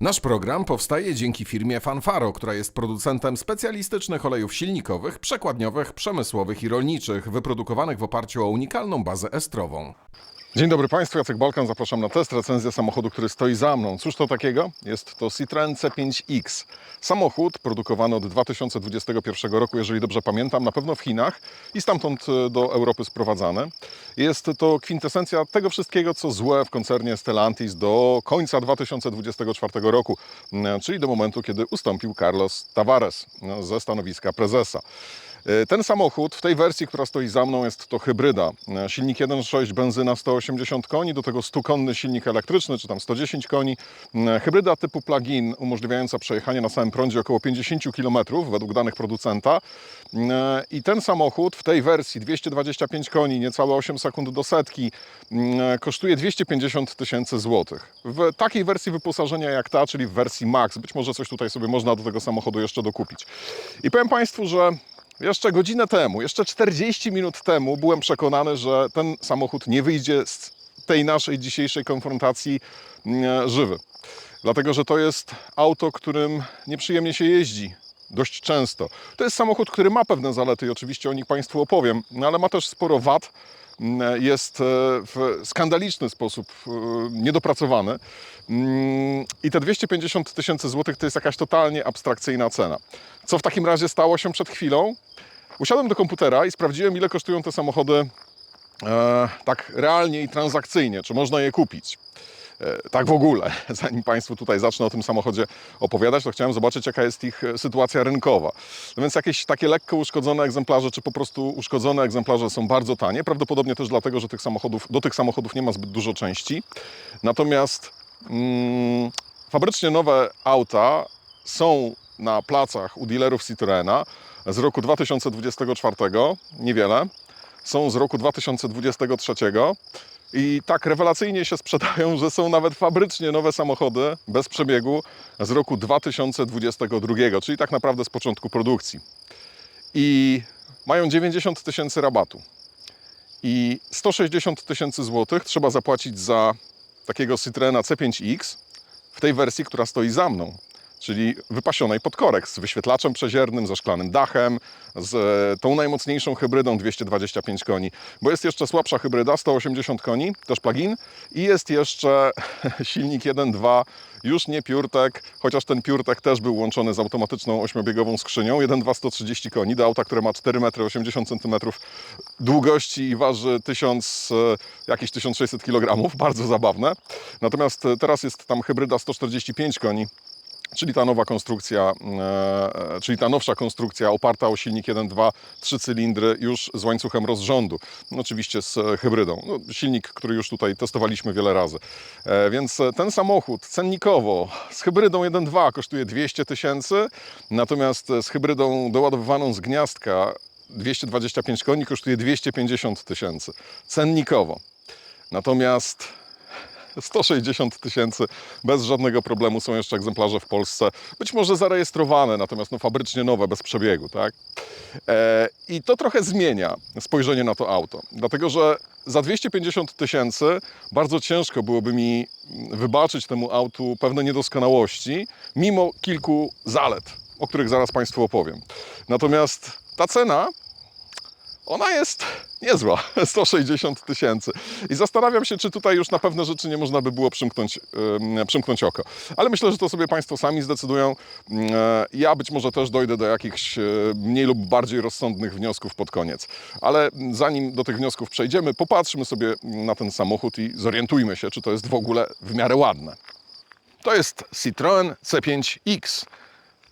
Nasz program powstaje dzięki firmie Fanfaro, która jest producentem specjalistycznych olejów silnikowych, przekładniowych, przemysłowych i rolniczych, wyprodukowanych w oparciu o unikalną bazę estrową. Dzień dobry Państwu, Jacek Balkan, zapraszam na test, recenzję samochodu, który stoi za mną. Cóż to takiego? Jest to Citroen C5X. Samochód produkowany od 2021 roku, jeżeli dobrze pamiętam, na pewno w Chinach i stamtąd e, do Europy sprowadzany. Jest to kwintesencja tego wszystkiego, co złe w koncernie Stellantis do końca 2024 roku, m, czyli do momentu, kiedy ustąpił Carlos Tavares no, ze stanowiska prezesa. E, Ten samochód w tej wersji, która stoi za mną, jest to hybryda. E, Silnik 1.6, benzyna 180 koni, do tego 100-konny silnik elektryczny, czy tam 110 koni. E, Hybryda typu plug-in, umożliwiająca przejechanie na samym prądzie około 50 km według danych producenta. I ten samochód w tej wersji 225 koni, niecałe 8 sekund do setki, e, kosztuje 250 tysięcy złotych. W takiej wersji wyposażenia jak ta, czyli w wersji Max, być może coś tutaj sobie można do tego samochodu jeszcze dokupić. I powiem Państwu, że jeszcze godzinę temu, jeszcze 40 minut temu byłem przekonany, że ten samochód nie wyjdzie z tej naszej dzisiejszej konfrontacji mm, żywy. Dlatego, że to jest auto, którym nieprzyjemnie się jeździ dość często. To jest samochód, który ma pewne zalety i oczywiście o nich Państwu opowiem, no ale ma też sporo wad. Mm, Jest e, w skandaliczny sposób e, niedopracowany. Mm, I te 250 tysięcy złotych to jest jakaś totalnie abstrakcyjna cena. Co w takim razie stało się przed chwilą? Usiadłem do komputera i sprawdziłem, ile kosztują te samochody e, tak realnie i transakcyjnie, czy można je kupić. E, tak w ogóle, zanim Państwu tutaj zacznę o tym samochodzie opowiadać, to chciałem zobaczyć, jaka jest ich e, sytuacja rynkowa. No więc jakieś takie lekko uszkodzone egzemplarze, czy po prostu uszkodzone egzemplarze są bardzo tanie, prawdopodobnie też dlatego, że tych samochodów, do tych samochodów nie ma zbyt dużo części. Natomiast mm, fabrycznie nowe auta są na placach u dealerów Citroena z roku 2024, niewiele, są z roku 2023 i tak rewelacyjnie się sprzedają, że są nawet fabrycznie nowe samochody bez przebiegu z roku 2022, czyli tak naprawdę z początku produkcji. I mają 90 tysięcy rabatu. I 160 tysięcy złotych trzeba zapłacić za takiego Citroena C5X w tej wersji, która stoi za mną, czyli wypasionej pod korek, z wyświetlaczem przeziernym, ze szklanym dachem, z e, tą najmocniejszą hybrydą 225 koni, bo jest jeszcze słabsza hybryda 180 koni, też plug-in. I jest jeszcze silnik 1.2, już nie piórtek, chociaż ten piórtek też był łączony z automatyczną ośmiobiegową skrzynią, 1.2 130 koni do auta, które ma 4,80 m długości i waży 1000, e, jakieś 1600 kg, bardzo zabawne. Natomiast teraz jest tam hybryda 145 koni, czyli ta nowa konstrukcja, e, e, czyli ta nowsza konstrukcja oparta o silnik 1.2, 3 cylindry już z łańcuchem rozrządu, no, oczywiście z e, hybrydą. No, silnik, który już tutaj testowaliśmy wiele razy. Więc ten samochód cennikowo z hybrydą 1.2 kosztuje 200 tysięcy, natomiast z hybrydą doładowywaną z gniazdka 225 koni kosztuje 250 tysięcy cennikowo. Natomiast 160 tysięcy bez żadnego problemu są jeszcze egzemplarze w Polsce, być może zarejestrowane, natomiast no, fabrycznie nowe, bez przebiegu, tak? E, I to trochę zmienia spojrzenie na to auto, dlatego że za 250 tysięcy bardzo ciężko byłoby mi wybaczyć temu autu pewne niedoskonałości, mimo kilku zalet, o których zaraz Państwu opowiem. Natomiast ta cena ona jest niezła, 160 tysięcy. I zastanawiam się, czy tutaj już na pewne rzeczy nie można by było przymknąć, ym, przymknąć oko. Ale myślę, że to sobie Państwo sami zdecydują. Yy, Ja być może też dojdę do jakichś yy, mniej lub bardziej rozsądnych wniosków pod koniec. Ale zanim do tych wniosków przejdziemy, popatrzmy sobie na ten samochód i zorientujmy się, czy to jest w ogóle w miarę ładne. To jest Citroen C5X.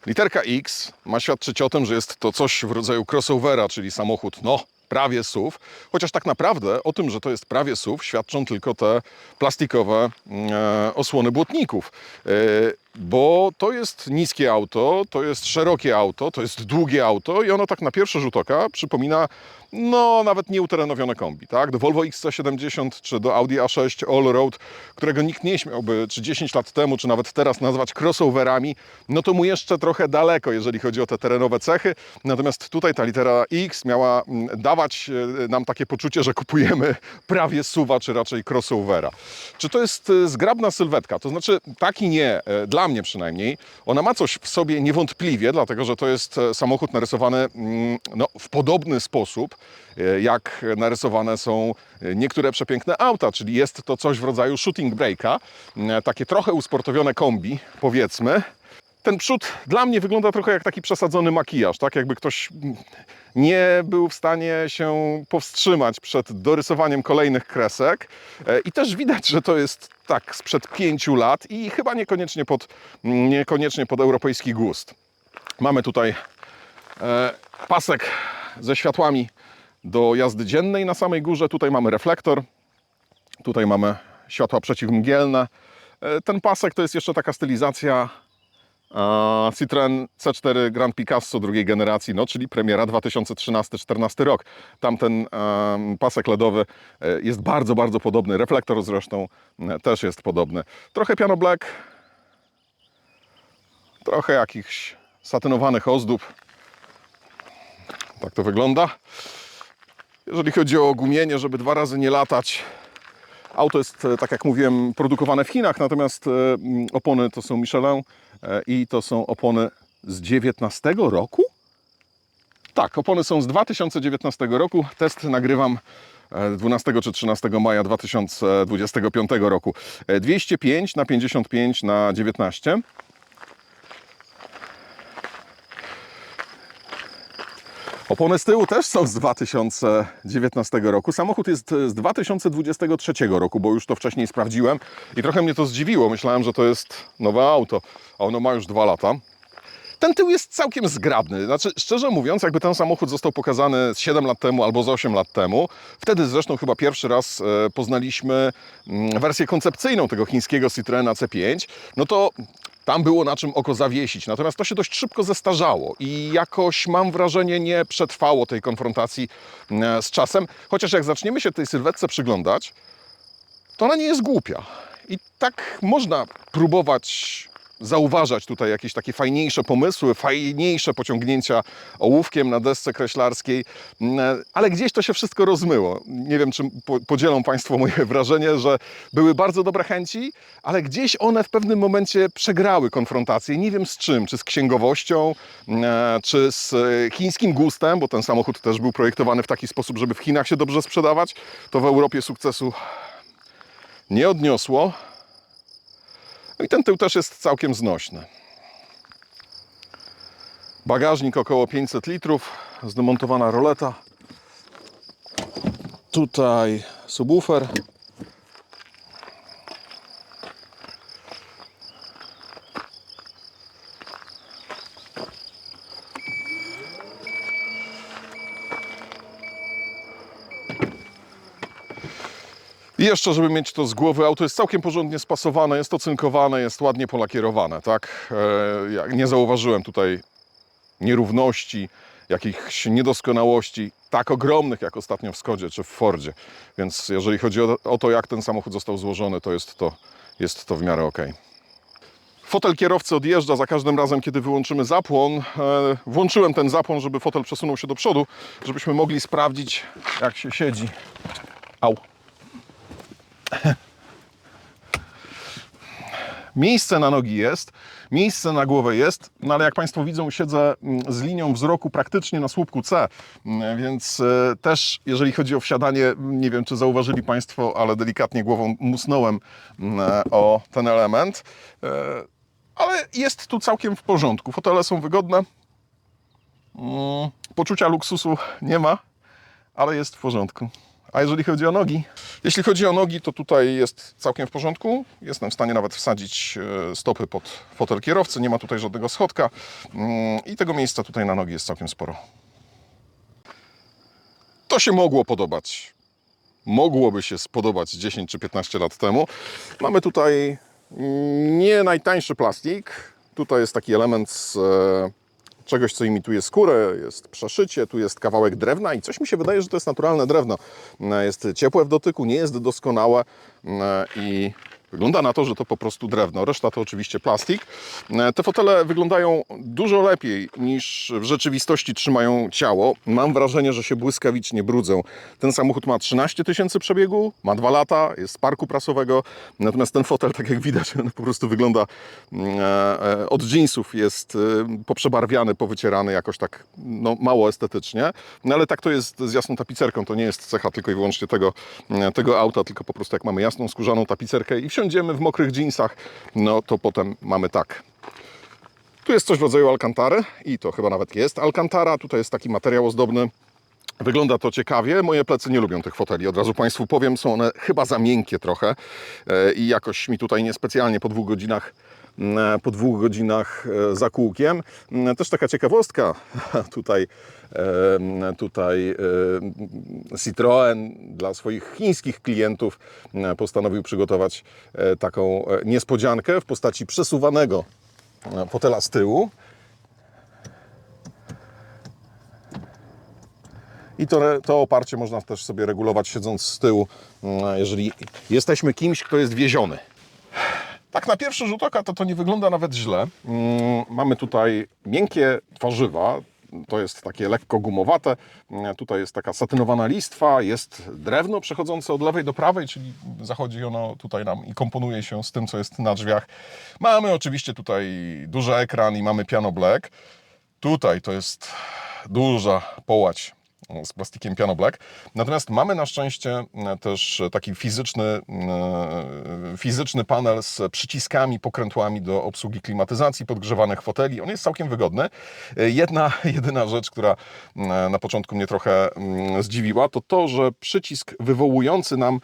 Literka X ma świadczyć o tym, że jest to coś w rodzaju crossovera, czyli samochód, no, prawie SUV. Chociaż tak naprawdę o tym, że to jest prawie SUV, świadczą tylko te plastikowe e, osłony błotników. Bo to jest niskie auto, to jest szerokie auto, to jest długie auto i ono tak na pierwszy rzut oka przypomina no nawet nieuterenowione kombi, tak? Do Volvo XC70 czy do Audi A6 Allroad, którego nikt nie śmiałby czy 10 lat temu, czy nawet teraz nazwać crossoverami, no to mu jeszcze trochę daleko, jeżeli chodzi o te terenowe cechy. Natomiast tutaj ta litera X miała mm, dawać e, nam takie poczucie, że kupujemy prawie suwa, czy raczej crossovera. Czy to jest e, zgrabna sylwetka? To znaczy, tak i nie. E, Dla dla mnie przynajmniej, ona ma coś w sobie niewątpliwie, dlatego że to jest e, samochód narysowany mm, no, w podobny sposób, e, jak narysowane są e, niektóre przepiękne auta, czyli jest to coś w rodzaju shooting breaka, e, takie trochę usportowione kombi, powiedzmy. Ten przód dla mnie wygląda trochę jak taki przesadzony makijaż, tak jakby ktoś mm, nie był w stanie się powstrzymać przed dorysowaniem kolejnych kresek E, i też widać, że to jest tak sprzed pięciu lat i chyba niekoniecznie pod, niekoniecznie pod europejski gust. Mamy tutaj e, pasek ze światłami do jazdy dziennej na samej górze, tutaj mamy reflektor, tutaj mamy światła przeciwmgielne. E, Ten pasek to jest jeszcze taka stylizacja a Citroen C4 Grand Picasso drugiej generacji, no, czyli premiera 2013-14 rok. Tamten pasek LEDowy e, jest bardzo, bardzo podobny. Reflektor zresztą e, też jest podobny. Trochę piano black, trochę jakichś satynowanych ozdób. Tak to wygląda. Jeżeli chodzi o gumienie, żeby dwa razy nie latać, Auto jest, e, tak jak mówiłem, produkowane w Chinach, natomiast e, mm, opony to są Michelin e, i to są opony z 19 roku? Tak, opony są z 2019 roku. Test nagrywam e, 12 czy 13 maja 2025 roku. E, 205 na 55 na 19. Opony z tyłu też są z 2019 roku. Samochód jest z 2023 roku, bo już to wcześniej sprawdziłem i trochę mnie to zdziwiło. Myślałem, że to jest nowe auto, a ono ma już dwa lata. Ten tył jest całkiem zgrabny. Znaczy, szczerze mówiąc, jakby ten samochód został pokazany z 7 lat temu albo z 8 lat temu, wtedy zresztą chyba pierwszy raz e, poznaliśmy mm, wersję koncepcyjną tego chińskiego Citroena C5, no to tam było na czym oko zawiesić. Natomiast to się dość szybko zestarzało i jakoś mam wrażenie nie przetrwało tej konfrontacji e, z czasem. Chociaż jak zaczniemy się tej sylwetce przyglądać, to ona nie jest głupia. I tak można próbować zauważać tutaj jakieś takie fajniejsze pomysły, fajniejsze pociągnięcia ołówkiem na desce kreślarskiej, Mm, ale gdzieś to się wszystko rozmyło. Nie wiem, czy po- podzielą Państwo moje wrażenie, że były bardzo dobre chęci, ale gdzieś one w pewnym momencie przegrały konfrontację. Nie wiem z czym, czy z księgowością, mm, czy z e, chińskim gustem, bo ten samochód też był projektowany w taki sposób, żeby w Chinach się dobrze sprzedawać. To w Europie sukcesu nie odniosło. No i ten tył też jest całkiem znośny. Bagażnik około 500 litrów, zdemontowana roleta. Tutaj subwoofer. I jeszcze, żeby mieć to z głowy, auto jest całkiem porządnie spasowane, jest ocynkowane, jest ładnie polakierowane, tak? E, ja nie zauważyłem tutaj nierówności, jakichś niedoskonałości tak ogromnych jak ostatnio w Skodzie czy w Fordzie. Więc jeżeli chodzi o, o to, jak ten samochód został złożony, to jest to, jest to w miarę ok. Fotel kierowcy odjeżdża za każdym razem, kiedy wyłączymy zapłon. E, włączyłem ten zapłon, żeby fotel przesunął się do przodu, żebyśmy mogli sprawdzić, jak się siedzi. Au. Miejsce na nogi jest, miejsce na głowę jest, no ale jak Państwo widzą, siedzę mm, z linią wzroku praktycznie na słupku C, Mm, więc e, też jeżeli chodzi o wsiadanie, mm, nie wiem czy zauważyli Państwo, ale delikatnie głową musnąłem o ten element, E, ale jest tu całkiem w porządku. Fotele są wygodne, poczucia luksusu nie ma, ale jest w porządku. A jeżeli chodzi o nogi? Jeśli chodzi o nogi, to tutaj jest całkiem w porządku. Jestem w stanie nawet wsadzić e, stopy pod fotel kierowcy. Nie ma tutaj żadnego schodka. Mm, I tego miejsca tutaj na nogi jest całkiem sporo. To się mogło podobać. Mogłoby się spodobać 10 czy 15 lat temu. Mamy tutaj nie najtańszy plastik. Tutaj jest taki element z e, czegoś, co imituje skórę, jest przeszycie, tu jest kawałek drewna i coś mi się wydaje, że to jest naturalne drewno. E, Jest ciepłe w dotyku, nie jest doskonałe e, i Wygląda na to, że to po prostu drewno, reszta to oczywiście plastik. E, Te fotele wyglądają dużo lepiej niż w rzeczywistości trzymają ciało. Mam wrażenie, że się błyskawicznie brudzą. Ten samochód ma 13 tysięcy przebiegu, ma 2 lata, jest z parku prasowego, natomiast ten fotel, tak jak widać, on po prostu wygląda mm, e, e, od jeansów, jest poprzebarwiany, powycierany jakoś tak no, mało estetycznie. No ale tak to jest z jasną tapicerką, to nie jest cecha tylko i wyłącznie tego, mm, tego auta, tylko po prostu jak mamy jasną skórzaną tapicerkę i wsiądziemy w mokrych jeansach, no to potem mamy tak. Tu jest coś w rodzaju alcantary i to chyba nawet jest alcantara. Tutaj jest taki materiał ozdobny. Wygląda to ciekawie. Moje plecy nie lubią tych foteli. Od razu Państwu powiem, są one chyba za miękkie trochę e, i jakoś mi tutaj niespecjalnie po dwóch godzinach mm, po dwóch godzinach e, za kółkiem. Mm, Też taka ciekawostka. Tutaj, e, tutaj Citroën dla swoich chińskich klientów postanowił przygotować e, taką e, niespodziankę w postaci przesuwanego e, fotela z tyłu. I to, to oparcie można też sobie regulować siedząc z tyłu, jeżeli jesteśmy kimś, kto jest wieziony. Tak na pierwszy rzut oka to to nie wygląda nawet źle. Mm, Mamy tutaj miękkie twarzywa, to jest takie lekko gumowate. Mm, Tutaj jest taka satynowana listwa, jest drewno przechodzące od lewej do prawej, czyli zachodzi ono tutaj nam i komponuje się z tym, co jest na drzwiach. Mamy oczywiście tutaj duży ekran i mamy piano black. Tutaj to jest duża połać z plastikiem Piano Black. Natomiast mamy na szczęście e, też taki fizyczny, e, fizyczny panel z przyciskami, pokrętłami do obsługi klimatyzacji, podgrzewanych foteli. On jest całkiem wygodny. E, Jedna, jedyna rzecz, która na początku mnie trochę mm, zdziwiła, to to, że przycisk wywołujący nam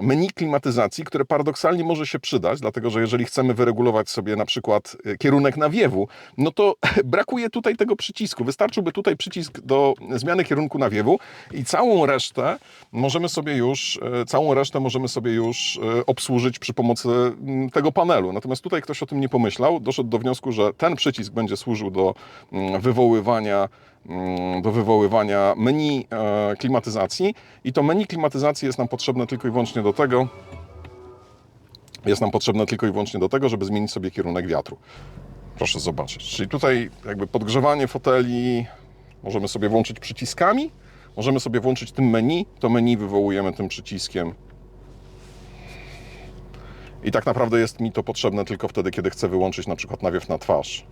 menu klimatyzacji, które paradoksalnie może się przydać, dlatego że jeżeli chcemy wyregulować sobie na przykład e, kierunek nawiewu, no to brakuje tutaj tego przycisku. Wystarczyłby tutaj przycisk do zmiany kierunku nawiewu i całą resztę możemy sobie już, e, całą resztę możemy sobie już e, obsłużyć przy pomocy mm, tego panelu. Natomiast tutaj ktoś o tym nie pomyślał, doszedł do wniosku, że ten przycisk będzie służył do mm, wywoływania do wywoływania menu e, klimatyzacji i to menu klimatyzacji jest nam potrzebne tylko i wyłącznie do tego, jest nam potrzebne tylko i wyłącznie do tego, żeby zmienić sobie kierunek wiatru. Proszę zobaczyć. Czyli tutaj jakby podgrzewanie foteli możemy sobie włączyć przyciskami, możemy sobie włączyć tym menu, to menu wywołujemy tym przyciskiem. I tak naprawdę jest mi to potrzebne tylko wtedy, kiedy chcę wyłączyć na przykład nawiew na twarz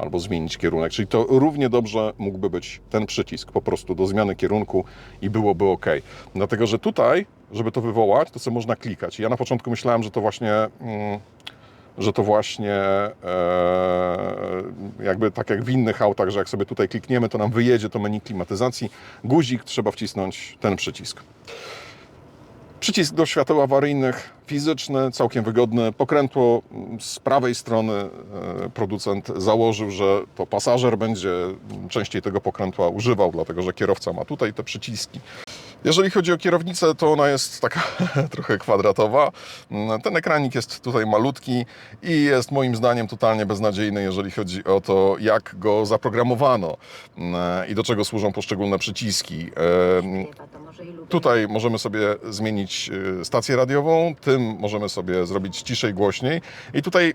albo zmienić kierunek. Czyli to równie dobrze mógłby być ten przycisk po prostu do zmiany kierunku i byłoby ok. Dlatego, że tutaj, żeby to wywołać, to sobie można klikać. Ja na początku myślałem, że to właśnie. Mm, że to właśnie e, jakby tak jak w innych autach, że jak sobie tutaj klikniemy, to nam wyjedzie to menu klimatyzacji. Guzik trzeba wcisnąć ten przycisk. Przycisk do świateł awaryjnych, fizyczny, całkiem wygodny. Pokrętło z prawej strony e, producent założył, że to pasażer będzie częściej tego pokrętła używał, dlatego że kierowca ma tutaj te przyciski. Jeżeli chodzi o kierownicę, to ona jest taka trochę kwadratowa. Ten ekranik jest tutaj malutki i jest moim zdaniem totalnie beznadziejny, jeżeli chodzi o to, jak go zaprogramowano i do czego służą poszczególne przyciski. Tutaj możemy sobie zmienić y, stację radiową, tym możemy sobie zrobić ciszej, głośniej. I tutaj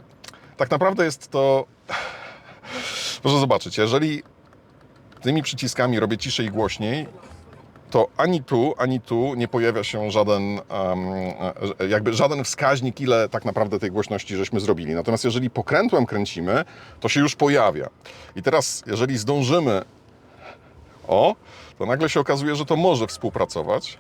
tak naprawdę jest to. Proszę zobaczyć, jeżeli tymi przyciskami robię ciszej i głośniej, to ani tu, ani tu nie pojawia się żaden, e, jakby żaden wskaźnik, ile tak naprawdę tej głośności żeśmy zrobili. Natomiast jeżeli pokrętłem kręcimy, to się już pojawia. I teraz, jeżeli zdążymy o, to nagle się okazuje, że to może współpracować.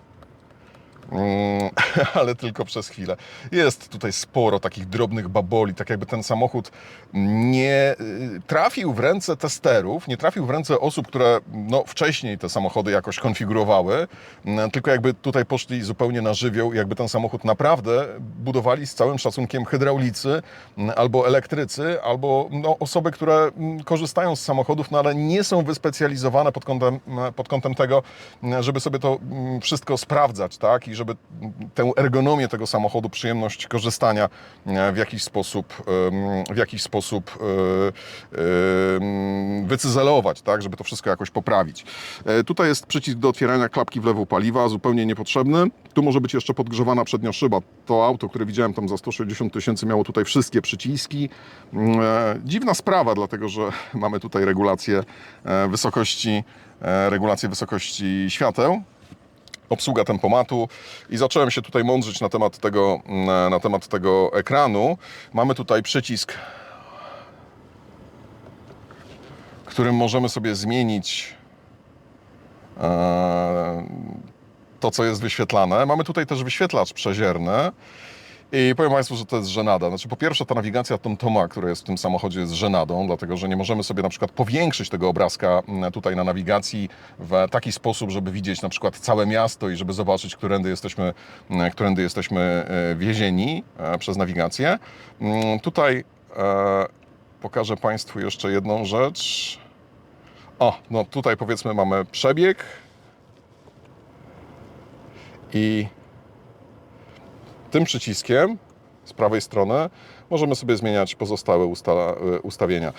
Mm, ale tylko przez chwilę. Jest tutaj sporo takich drobnych baboli, tak jakby ten samochód nie y, trafił w ręce testerów, nie trafił w ręce osób, które no, wcześniej te samochody jakoś konfigurowały, mm, tylko jakby tutaj poszli zupełnie na żywioł, jakby ten samochód naprawdę budowali z całym szacunkiem hydraulicy, mm, albo elektrycy, albo no, osoby, które korzystają z samochodów, no ale nie są wyspecjalizowane pod kątem, pod kątem tego, żeby sobie to wszystko sprawdzać, tak? I żeby tę ergonomię tego samochodu, przyjemność korzystania e, w jakiś sposób, em, w jakiś sposób e, wycyzelować, tak, żeby to wszystko jakoś poprawić. E, Tutaj jest przycisk do otwierania klapki wlewu paliwa, zupełnie niepotrzebny. Tu może być jeszcze podgrzewana przednia szyba. To auto, które widziałem tam za 160 tysięcy, miało tutaj wszystkie przyciski. Mm, e, Dziwna sprawa, dlatego że mamy tutaj regulację e, wysokości, e, regulację wysokości świateł obsługa tempomatu i zacząłem się tutaj mądrzyć na temat tego, mm, na temat tego ekranu. Mamy tutaj przycisk, którym możemy sobie zmienić e, to, co jest wyświetlane. Mamy tutaj też wyświetlacz przezierny. I powiem Państwu, że to jest żenada. Znaczy, po pierwsze, ta nawigacja TomToma, która jest w tym samochodzie, jest żenadą, dlatego że nie możemy sobie na przykład powiększyć tego obrazka mm, tutaj na nawigacji w taki sposób, żeby widzieć na przykład całe miasto i żeby zobaczyć, którędy jesteśmy, mm, którędy jesteśmy e, wiezieni e, przez nawigację. Mm, Tutaj e, pokażę Państwu jeszcze jedną rzecz. O, no tutaj powiedzmy mamy przebieg i tym przyciskiem z prawej strony możemy sobie zmieniać pozostałe y, ustawienia.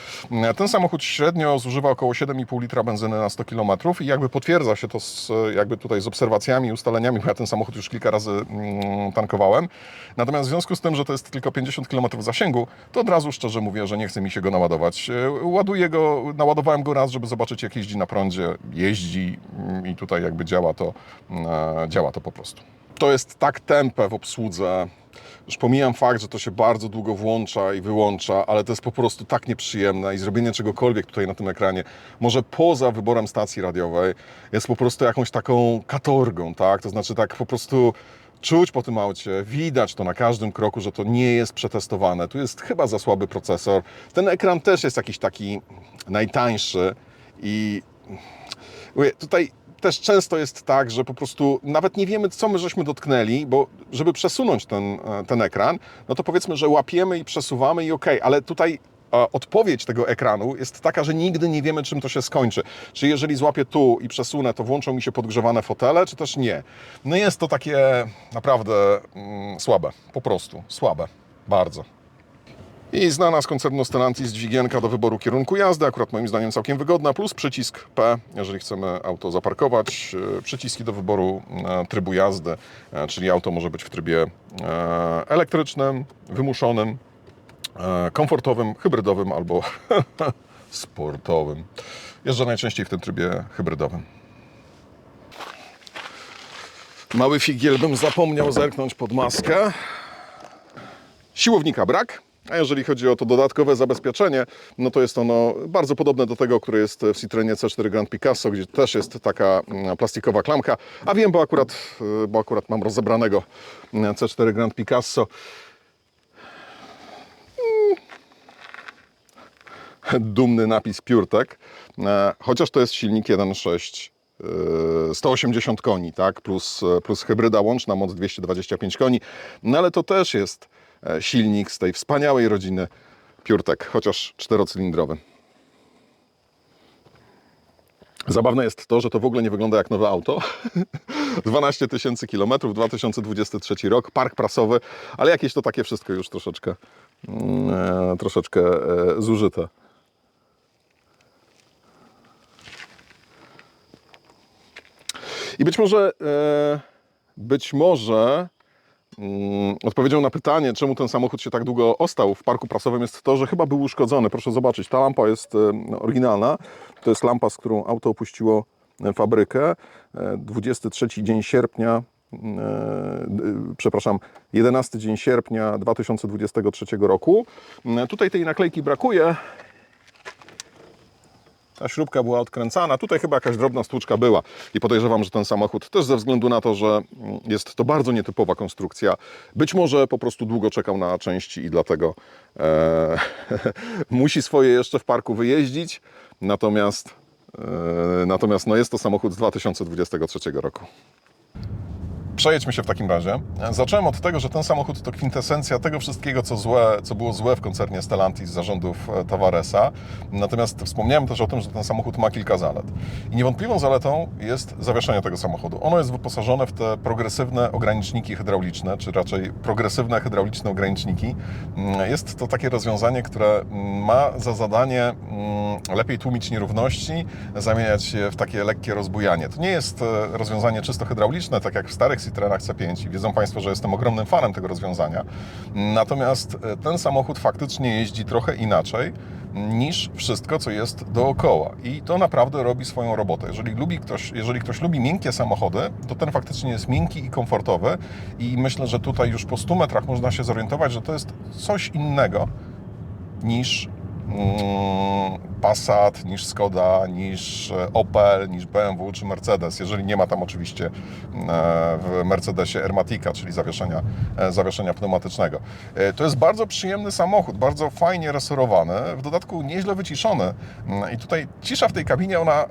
Ten samochód średnio zużywa około 7,5 litra benzyny na 100 km i jakby potwierdza się to z, jakby tutaj z obserwacjami, ustaleniami, bo ja ten samochód już kilka razy mm, tankowałem. Natomiast w związku z tym, że to jest tylko 50 km zasięgu, to od razu szczerze mówię, że nie chce mi się go naładować. Y, Ładuję go, naładowałem go raz, żeby zobaczyć jak jeździ na prądzie. Jeździ mm, i tutaj jakby działa to, e, działa to po prostu. To jest tak tempę w obsłudze. Już pomijam fakt, że to się bardzo długo włącza i wyłącza, ale to jest po prostu tak nieprzyjemne i zrobienie czegokolwiek tutaj na tym ekranie, może poza wyborem stacji radiowej, jest po prostu jakąś taką katorgą, tak? To znaczy tak po prostu czuć po tym aucie, widać to na każdym kroku, że to nie jest przetestowane. Tu jest chyba za słaby procesor. Ten ekran też jest jakiś taki najtańszy i Mówię, tutaj też często jest tak, że po prostu nawet nie wiemy, co my żeśmy dotknęli, bo żeby przesunąć ten, e, ten ekran, no to powiedzmy, że łapiemy i przesuwamy i okej, ale tutaj e, odpowiedź tego ekranu jest taka, że nigdy nie wiemy, czym to się skończy. Czy jeżeli złapię tu i przesunę, to włączą mi się podgrzewane fotele, czy też nie. No jest to takie naprawdę mm, słabe, po prostu słabe, bardzo. I znana z koncernu Stellantis dźwigienka do wyboru kierunku jazdy, akurat moim zdaniem całkiem wygodna, plus przycisk P, jeżeli chcemy auto zaparkować, e, przyciski do wyboru e, trybu jazdy, e, czyli auto może być w trybie elektrycznym, wymuszonym, komfortowym, hybrydowym albo sportowym. Jeżdżę najczęściej w tym trybie hybrydowym. Mały figiel bym zapomniał zerknąć pod maskę. Siłownika brak. A jeżeli chodzi o to dodatkowe zabezpieczenie, no to jest ono bardzo podobne do tego, które jest w Citroenie C4 Grand Picasso, gdzie też jest taka mm, plastikowa klamka. A wiem, bo akurat, y, bo akurat mam rozebranego mm, C4 Grand Picasso. Mm. Dumny napis PureTech, E, chociaż to jest silnik 1.6 y, 180 koni, tak? plus, plus hybryda łączna, moc 225 koni, no ale to też jest silnik z tej wspaniałej rodziny PureTech, chociaż czterocylindrowy. Zabawne jest to, że to w ogóle nie wygląda jak nowe auto. 12 tysięcy kilometrów, 2023 rok, park prasowy, ale jakieś to takie wszystko już troszeczkę, mm, e, troszeczkę e, zużyte. I być może, e, być może odpowiedzią na pytanie, czemu ten samochód się tak długo ostał w parku prasowym jest to, że chyba był uszkodzony. Proszę zobaczyć, ta lampa jest e, oryginalna. To jest lampa, z którą auto opuściło e, fabrykę. E, 23 dzień sierpnia, e, d- przepraszam, 11 dzień sierpnia 2023 roku. E, Tutaj tej naklejki brakuje. Ta śrubka była odkręcana. Tutaj chyba jakaś drobna stłuczka była. I podejrzewam, że ten samochód też ze względu na to, że mm, jest to bardzo nietypowa konstrukcja, być może po prostu długo czekał na części i dlatego e, musi swoje jeszcze w parku wyjeździć. Natomiast, e, natomiast no jest to samochód z 2023 roku. Przejedźmy się w takim razie. Zacząłem od tego, że ten samochód to kwintesencja tego wszystkiego, co złe, co było złe w koncernie Stellantis z zarządów e, Tavaresa. Natomiast wspomniałem też o tym, że ten samochód ma kilka zalet. I niewątpliwą zaletą jest zawieszenie tego samochodu. Ono jest wyposażone w te progresywne ograniczniki hydrauliczne, czy raczej progresywne hydrauliczne ograniczniki. Mm, Jest to takie rozwiązanie, które mm, ma za zadanie mm, lepiej tłumić nierówności, zamieniać je w takie lekkie rozbujanie. To nie jest e, rozwiązanie czysto hydrauliczne, tak jak w starych Citroenach C5 i wiedzą Państwo, że jestem ogromnym fanem tego rozwiązania. Natomiast e, ten samochód faktycznie jeździ trochę inaczej niż wszystko, co jest dookoła. I to naprawdę robi swoją robotę. Jeżeli, lubi ktoś, jeżeli ktoś lubi miękkie samochody, to ten faktycznie jest miękki i komfortowy i myślę, że tutaj już po 100 metrach można się zorientować, że to jest coś innego niż Passat, niż Skoda, niż e, Opel, niż BMW czy Mercedes, jeżeli nie ma tam oczywiście e, w Mercedesie Ermatika, czyli zawieszenia, e, zawieszenia pneumatycznego. To jest bardzo przyjemny samochód, bardzo fajnie resorowany, w dodatku nieźle wyciszony Mm, i tutaj cisza w tej kabinie, ona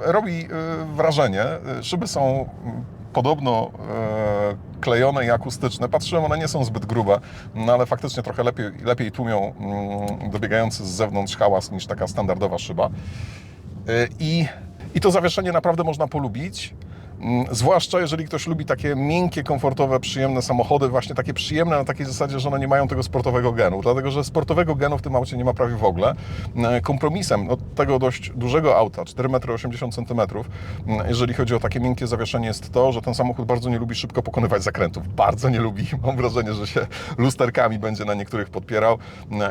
robi wrażenie. Szyby są mm, podobno e, klejone i akustyczne. Patrzyłem, one nie są zbyt grube, no ale faktycznie trochę lepiej, lepiej tłumią mm, dobiegający z zewnątrz hałas niż taka standardowa szyba. Y, I, I to zawieszenie naprawdę można polubić. Mm, Zwłaszcza jeżeli ktoś lubi takie miękkie, komfortowe, przyjemne samochody, właśnie takie przyjemne na takiej zasadzie, że one nie mają tego sportowego genu, dlatego że sportowego genu w tym aucie nie ma prawie w ogóle. E, Kompromisem od tego dość dużego auta, 4,80 m, mm, jeżeli chodzi o takie miękkie zawieszenie, jest to, że ten samochód bardzo nie lubi szybko pokonywać zakrętów. Bardzo nie lubi. Mam wrażenie, że się lusterkami będzie na niektórych podpierał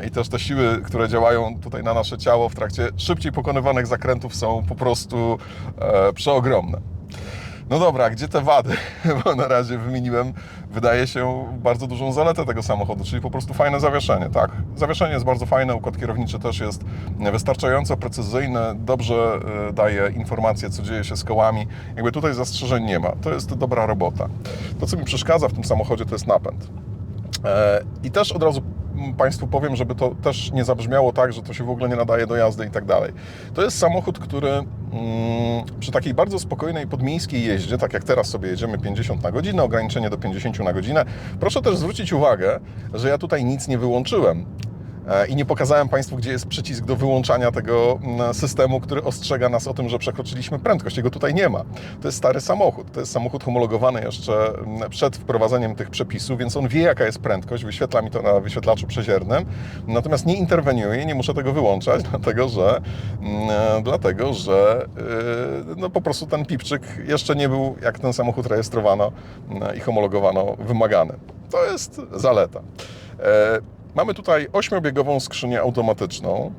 i też te siły, które działają tutaj na nasze ciało w trakcie szybciej pokonywanych zakrętów są po prostu e, przeogromne. No dobra, gdzie te wady? Bo na razie wymieniłem, wydaje się, bardzo dużą zaletę tego samochodu, czyli po prostu fajne zawieszenie, tak? Zawieszenie jest bardzo fajne, układ kierowniczy też jest wystarczająco precyzyjny, dobrze e, daje informacje, co dzieje się z kołami. Jakby tutaj zastrzeżeń nie ma. To jest dobra robota. To, co mi przeszkadza w tym samochodzie, to jest napęd. E, I też od razu Państwu powiem, żeby to też nie zabrzmiało tak, że to się w ogóle nie nadaje do jazdy i tak dalej. To jest samochód, który mm, przy takiej bardzo spokojnej podmiejskiej jeździe, tak jak teraz sobie jedziemy 50 na godzinę, ograniczenie do 50 na godzinę, proszę też zwrócić uwagę, że ja tutaj nic nie wyłączyłem. E, I nie pokazałem Państwu, gdzie jest przycisk do wyłączania tego mm, systemu, który ostrzega nas o tym, że przekroczyliśmy prędkość. Jego tutaj nie ma. To jest stary samochód. To jest samochód homologowany jeszcze mm, przed wprowadzeniem tych przepisów, więc on wie, jaka jest prędkość. Wyświetla mi to na wyświetlaczu przeziernym. Natomiast nie interweniuje, nie muszę tego wyłączać, dlatego że, mm, e, dlatego, że yy, no, po prostu ten pipczyk jeszcze nie był, jak ten samochód rejestrowano i homologowano, wymagany. To jest zaleta. Mamy tutaj ośmiobiegową skrzynię automatyczną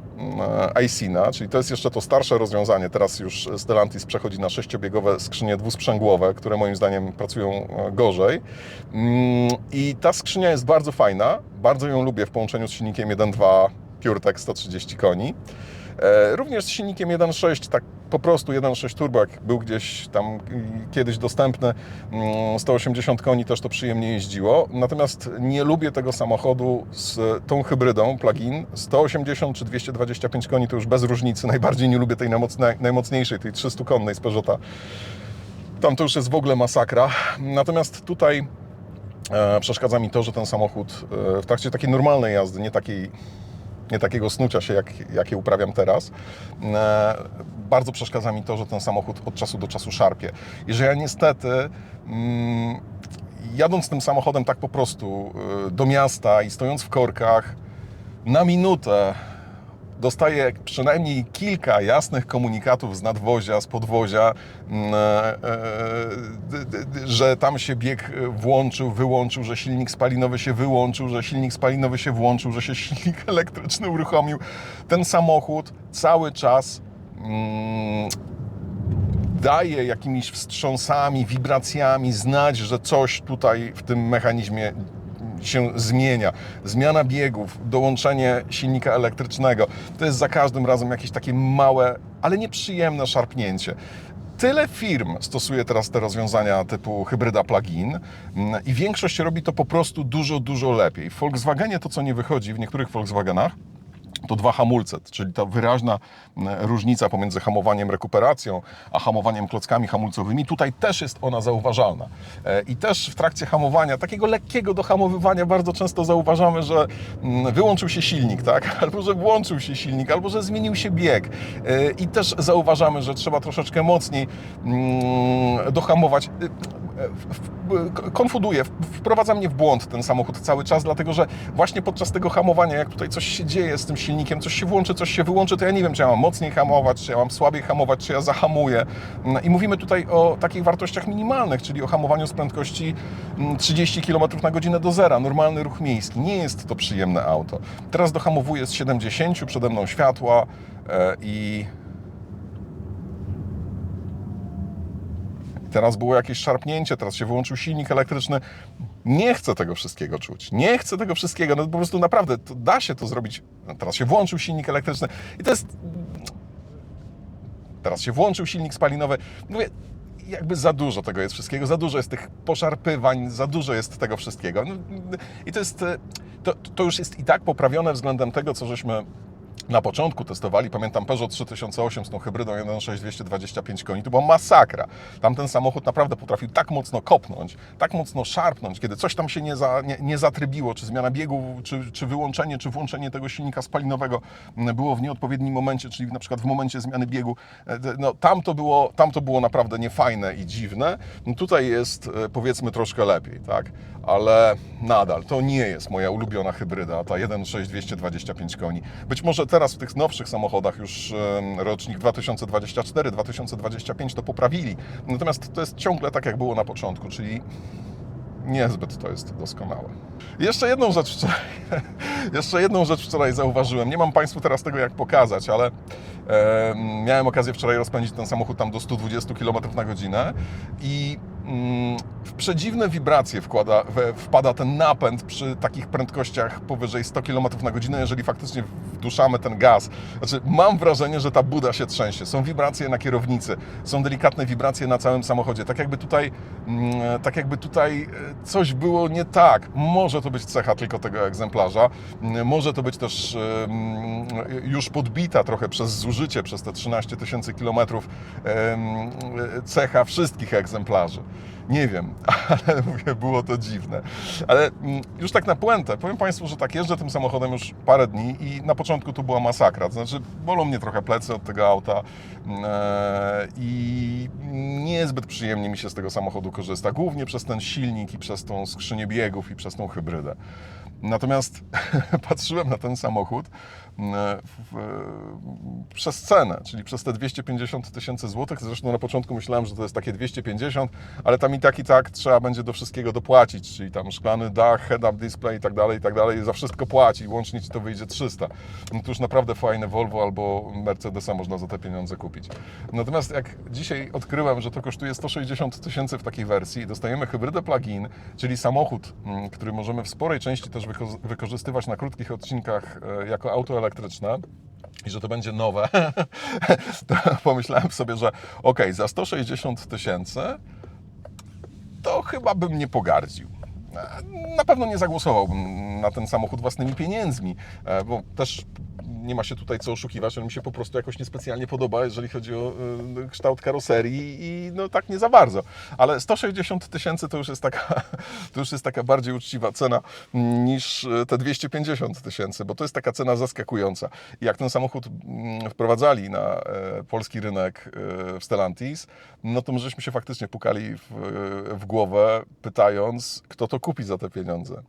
e, iSINA, czyli to jest jeszcze to starsze rozwiązanie. Teraz już Stellantis przechodzi na sześciobiegowe skrzynie dwusprzęgłowe, które moim zdaniem pracują e, gorzej. Mm, I ta skrzynia jest bardzo fajna, bardzo ją lubię w połączeniu z silnikiem 1.2 PureTech 130 koni. E, Również z silnikiem 1.6, tak po prostu 1.6 turbo, jak był gdzieś tam y, kiedyś dostępny, mm, 180 koni też to przyjemnie jeździło. Natomiast nie lubię tego samochodu z tą hybrydą plug-in. 180 czy 225 koni to już bez różnicy. Najbardziej nie lubię tej najmocniejszej, tej 300 konnej z Peugeota. Tam to już jest w ogóle masakra. Natomiast tutaj e, przeszkadza mi to, że ten samochód e, w trakcie takiej normalnej jazdy, nie takiej nie takiego snucia się, jak, jakie uprawiam teraz. E, bardzo przeszkadza mi to, że ten samochód od czasu do czasu szarpie. I że ja niestety, mm, jadąc tym samochodem tak po prostu e, do miasta i stojąc w korkach, na minutę dostaję przynajmniej kilka jasnych komunikatów z nadwozia, z podwozia, mm, e, e, że tam się bieg włączył, wyłączył, że silnik spalinowy się wyłączył, że silnik spalinowy się włączył, że się silnik elektryczny uruchomił. Ten samochód cały czas mm, daje jakimiś wstrząsami, wibracjami znać, że coś tutaj w tym mechanizmie się zmienia. Zmiana biegów, dołączenie silnika elektrycznego. To jest za każdym razem jakieś takie małe, ale nieprzyjemne szarpnięcie. Tyle firm stosuje teraz te rozwiązania typu hybryda plug-in mm, i większość robi to po prostu dużo, dużo lepiej. W Volkswagenie to, co nie wychodzi, w niektórych Volkswagenach, to dwa hamulce, czyli ta wyraźna m, różnica pomiędzy hamowaniem rekuperacją, a hamowaniem klockami hamulcowymi, tutaj też jest ona zauważalna. E, I też w trakcie hamowania, takiego lekkiego dohamowywania, bardzo często zauważamy, że mm, wyłączył się silnik, tak? albo że włączył się silnik, albo że zmienił się bieg. E, I też zauważamy, że trzeba troszeczkę mocniej mm, dohamować. Konfuduje, wprowadza mnie w błąd ten samochód cały czas, dlatego że właśnie podczas tego hamowania, jak tutaj coś się dzieje z tym silnikiem, coś się włączy, coś się wyłączy, to ja nie wiem, czy ja mam mocniej hamować, czy ja mam słabiej hamować, czy ja zahamuję. No I mówimy tutaj o takich wartościach minimalnych, czyli o hamowaniu z prędkości mm, 30 km na godzinę do zera, normalny ruch miejski. Nie jest to przyjemne auto. Teraz dohamowuję z 70, przede mną światła e, i Teraz było jakieś szarpnięcie, teraz się wyłączył silnik elektryczny. Nie chcę tego wszystkiego czuć. Nie chcę tego wszystkiego. No po prostu naprawdę da się to zrobić. No, Teraz się włączył silnik elektryczny i to jest. Teraz się włączył silnik spalinowy. Mówię, jakby za dużo tego jest wszystkiego, za dużo jest tych poszarpywań, za dużo jest tego wszystkiego. No, I to jest. e, To, to już jest i tak poprawione względem tego, co żeśmy na początku testowali, pamiętam Peugeot 3008 z tą hybrydą 1.6 225 koni, to była masakra. Tamten samochód naprawdę potrafił tak mocno kopnąć, tak mocno szarpnąć, kiedy coś tam się nie, za, nie, nie zatrybiło, czy zmiana biegu, czy, czy wyłączenie, czy włączenie tego silnika spalinowego mm, było w nieodpowiednim momencie, czyli na przykład w momencie zmiany biegu. E, No, tam, to było, tam to było naprawdę niefajne i dziwne. No, tutaj jest e, powiedzmy troszkę lepiej, tak? Ale nadal to nie jest moja ulubiona hybryda, ta 1.6 225 koni. Być może teraz w tych nowszych samochodach już rocznik 2024-2025 to poprawili. Natomiast to jest ciągle tak, jak było na początku, czyli niezbyt to jest doskonałe. Jeszcze jedną rzecz wczoraj, jeszcze jedną rzecz wczoraj zauważyłem. Nie mam Państwu teraz tego jak pokazać, ale em, miałem okazję wczoraj rozpędzić ten samochód tam do 120 km na godzinę i w przedziwne wibracje wkłada, wpada ten napęd przy takich prędkościach powyżej 100 km na godzinę, jeżeli faktycznie wduszamy ten gaz. Znaczy, mam wrażenie, że ta buda się trzęsie. Są wibracje na kierownicy, są delikatne wibracje na całym samochodzie. Tak jakby tutaj, mm, tak jakby tutaj e, coś było nie tak. Może to być cecha tylko tego egzemplarza, Mm, może to być też e, mm, już podbita trochę przez zużycie, przez te 13 tysięcy kilometrów e, cecha wszystkich egzemplarzy. Nie wiem, ale mówię, było to dziwne. Ale mm, już tak na puentę, powiem Państwu, że tak jeżdżę tym samochodem już parę dni i na początku to była masakra. To znaczy, bolą mnie trochę plecy od tego auta mm, e, i niezbyt przyjemnie mi się z tego samochodu korzysta. Głównie przez ten silnik i przez tą skrzynię biegów i przez tą hybrydę. Natomiast patrzyłem na ten samochód przez cenę, czyli przez te 250 tysięcy złotych. Zresztą na początku myślałem, że to jest takie 250, ale tam i tak i tak trzeba będzie do wszystkiego dopłacić, czyli tam szklany dach, head-up display i tak dalej, i tak dalej. Za wszystko płaci, łącznie ci to wyjdzie 300. No to już naprawdę fajne Volvo albo Mercedesa można za te pieniądze kupić. Natomiast jak dzisiaj odkryłem, że to kosztuje 160 tysięcy w takiej wersji dostajemy hybrydę plug-in, czyli samochód, mm, który możemy w sporej części też wyko- wykorzystywać na krótkich odcinkach e, jako auto elektryczne, i że to będzie nowe, to pomyślałem sobie, że ok, za 160 tysięcy to chyba bym nie pogardził. Na pewno nie zagłosowałbym na ten samochód własnymi pieniędzmi, e, bo też nie ma się tutaj co oszukiwać, że mi się po prostu jakoś niespecjalnie podoba, jeżeli chodzi o e, kształt karoserii i no tak nie za bardzo. Ale 160 tysięcy to już jest taka, to już jest taka bardziej uczciwa cena niż e, te 250 tysięcy, bo to jest taka cena zaskakująca. Jak ten samochód mm, wprowadzali na polski rynek w Stellantis, no to my żeśmy się faktycznie pukali w, w głowę, pytając, kto to kupi za te pieniądze.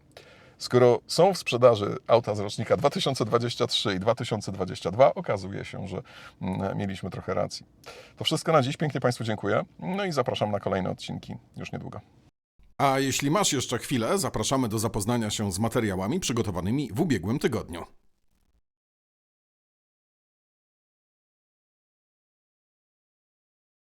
Skoro są w sprzedaży auta z rocznika 2023 i 2022, okazuje się, że mm, mieliśmy trochę racji. To wszystko na dziś. Pięknie Państwu dziękuję. No i zapraszam na kolejne odcinki już niedługo. A jeśli masz jeszcze chwilę, zapraszamy do zapoznania się z materiałami przygotowanymi w ubiegłym tygodniu.